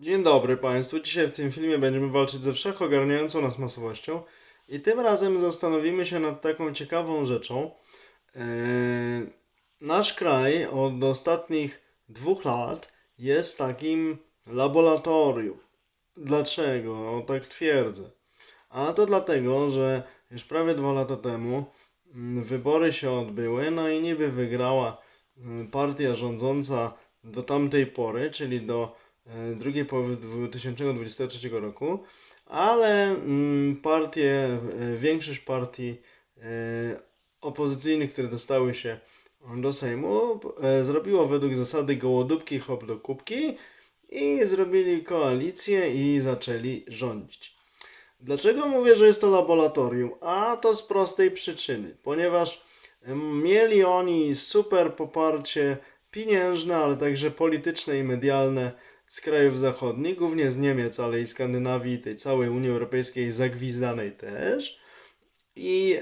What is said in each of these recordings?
Dzień dobry Państwu. Dzisiaj w tym filmie będziemy walczyć ze wszechogarniającą nas masowością i tym razem zastanowimy się nad taką ciekawą rzeczą. Eee, nasz kraj od ostatnich dwóch lat jest takim laboratorium. Dlaczego? Tak twierdzę. A to dlatego, że już prawie dwa lata temu mm, wybory się odbyły, no i niby wygrała mm, partia rządząca do tamtej pory, czyli do e, drugiej połowy 2023 roku, ale mm, partie, e, większość partii e, opozycyjnych, które dostały się do Sejmu, e, zrobiło według zasady gołodupki hop do kubki i zrobili koalicję i zaczęli rządzić. Dlaczego mówię, że jest to laboratorium? A to z prostej przyczyny, ponieważ mieli oni super poparcie pieniężne, ale także polityczne i medialne z krajów zachodnich, głównie z Niemiec, ale i Skandynawii, tej całej Unii Europejskiej zagwizdanej też. I e,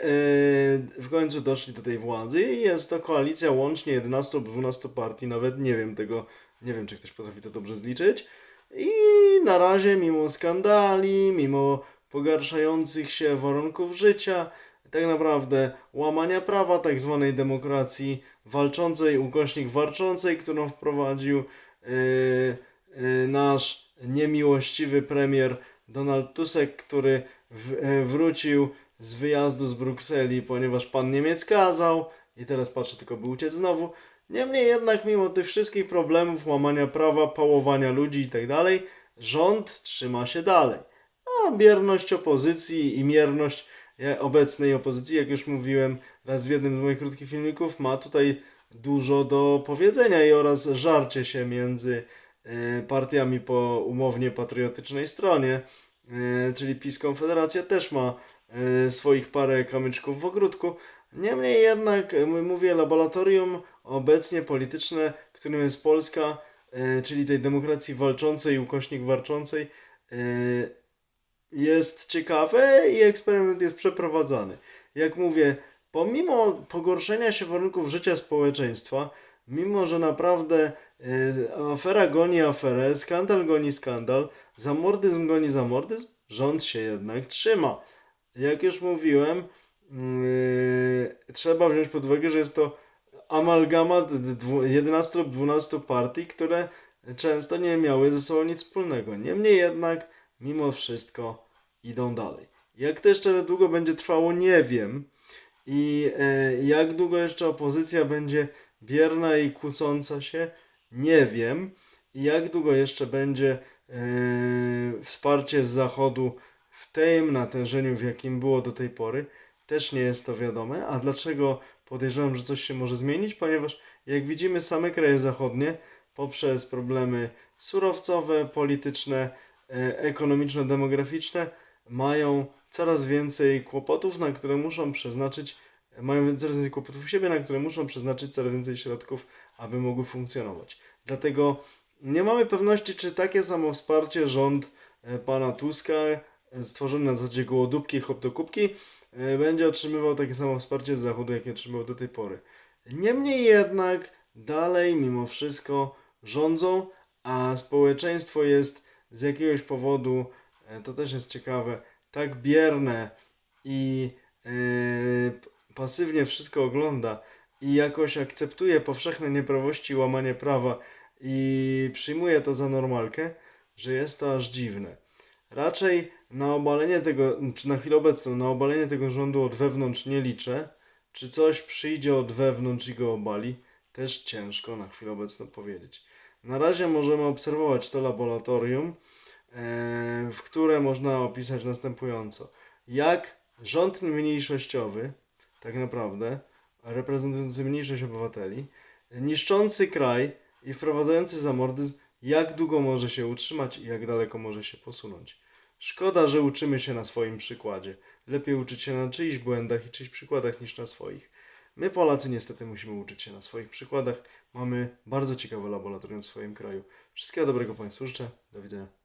w końcu doszli do tej władzy i jest to koalicja łącznie 11 lub 12 partii, nawet nie wiem tego, nie wiem czy ktoś potrafi to dobrze zliczyć. I na razie mimo skandali, mimo pogarszających się warunków życia, tak naprawdę łamania prawa, tak zwanej demokracji walczącej, ukośnik warczącej, którą wprowadził yy, yy, nasz niemiłościwy premier Donald Tusk, który yy, wrócił z wyjazdu z Brukseli, ponieważ pan Niemiec kazał i teraz patrzę tylko by uciec znowu. Niemniej jednak mimo tych wszystkich problemów, łamania prawa, pałowania ludzi i tak dalej, rząd trzyma się dalej. A bierność opozycji i mierność e, obecnej opozycji, jak już mówiłem raz w jednym z moich krótkich filmików, ma tutaj dużo do powiedzenia i oraz żarcie się między e, partiami po umownie patriotycznej stronie, e, czyli PiS Konfederacja też ma e, swoich parę kamyczków w ogródku. Niemniej jednak, mówię, laboratorium obecnie polityczne, którym jest Polska, czyli tej demokracji walczącej, ukośnik warczącej, jest ciekawe i eksperyment jest przeprowadzany. Jak mówię, pomimo pogorszenia się warunków życia społeczeństwa, mimo że naprawdę e, afera goni aferę, skandal goni skandal, zamordyzm goni zamordyzm, rząd się jednak trzyma. Jak już mówiłem, yy, trzeba wziąć pod uwagę, że jest to amalgamat dwu- 11 lub 12 partii, które często nie miały ze sobą nic wspólnego. Niemniej jednak, mimo wszystko, idą dalej. Jak to jeszcze długo będzie trwało, nie wiem. I e, jak długo jeszcze opozycja będzie bierna i kłócąca się, nie wiem. I jak długo jeszcze będzie e, wsparcie z zachodu w tym natężeniu, w jakim było do tej pory, też nie jest to wiadome. A dlaczego podejrzewam, że coś się może zmienić? Ponieważ jak widzimy, same kraje zachodnie poprzez problemy surowcowe, polityczne, e, ekonomiczno-demograficzne mają coraz więcej kłopotów, na które muszą przeznaczyć, mają coraz więcej kłopotów u siebie, na które muszą przeznaczyć coraz więcej środków, aby mogły funkcjonować. Dlatego nie mamy pewności, czy takie samo wsparcie rząd e, pana Tuska, e, stworzony na zasadzie gołodupki i hoptokubki, e, będzie otrzymywał takie samo wsparcie z zachodu, jakie otrzymywał do tej pory. Niemniej jednak dalej, mimo wszystko, rządzą, a społeczeństwo jest z jakiegoś powodu, to też jest ciekawe, tak bierne i p- pasywnie wszystko ogląda i jakoś akceptuje powszechne nieprawości i łamanie prawa i przyjmuje to za normalkę, że jest to aż dziwne. Raczej na obalenie tego, czy na chwilę obecną, na obalenie tego rządu od wewnątrz nie liczę. Czy coś przyjdzie od wewnątrz i go obali, też ciężko na chwilę obecną powiedzieć. Na razie możemy obserwować to laboratorium, e, w które można opisać następująco. Jak rząd mniejszościowy, tak naprawdę, reprezentujący mniejszość obywateli, niszczący kraj i wprowadzający zamordyzm, jak długo może się utrzymać i jak daleko może się posunąć. Szkoda, że uczymy się na swoim przykładzie. Lepiej uczyć się na czyichś błędach i czyichś przykładach niż na swoich. My Polacy niestety musimy uczyć się na swoich przykładach. Mamy bardzo ciekawe laboratorium w swoim kraju. Wszystkiego dobrego Państwu życzę. Do widzenia.